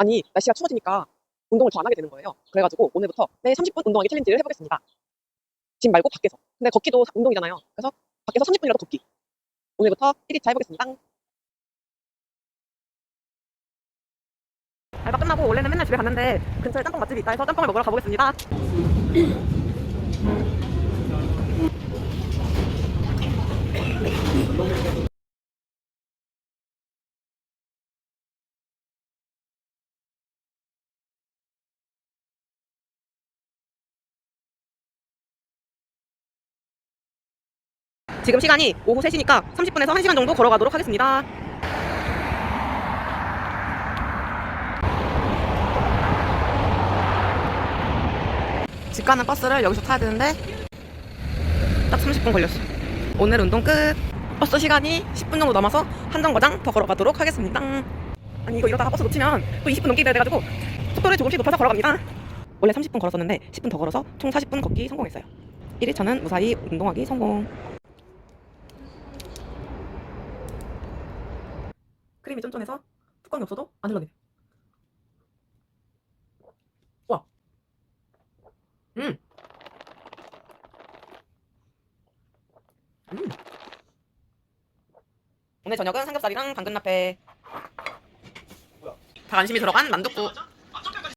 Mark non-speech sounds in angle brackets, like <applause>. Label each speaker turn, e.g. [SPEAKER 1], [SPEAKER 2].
[SPEAKER 1] 아니 날씨가 추워지니까 운동을 더 안 하게 되는 거예요. 그래가지고 오늘부터 매 30분 운동하기 챌린지를 해보겠습니다. 집 말고 밖에서. 근데 걷기도 운동이잖아요. 그래서 밖에서 30분이라도 걷기. 오늘부터 1일차 해보겠습니다. 알바 끝나고 원래는 맨날 집에 갔는데 근처에 짬뽕 맛집이 있다 해서 짬뽕을 먹으러 가보겠습니다. <clears throat> 지금 시간이 오후 3시니까 30분에서 1시간 정도 걸어가도록 하겠습니다. 집 가는 버스를 여기서 타야 되는데 딱 30분 걸렸어. 오늘 운동 끝. 버스 시간이 10분 정도 남아서 한 정거장 더 걸어가도록 하겠습니다. 아니 이거 이러다가 버스 놓치면 또 20분 넘게 돼야 돼가지고 속도를 조금씩 높여서 걸어갑니다. 원래 30분 걸었었는데 10분 더 걸어서 총 40분 걷기 성공했어요. 1일차는 무사히 운동하기 성공. 크림이 쫀쫀해서 뚜껑이 없어도 안 흘러내. 와. 음. 음. 오늘 저녁은 삼겹살이랑 당근 라페. 닭 안심이 들어간 만둣국.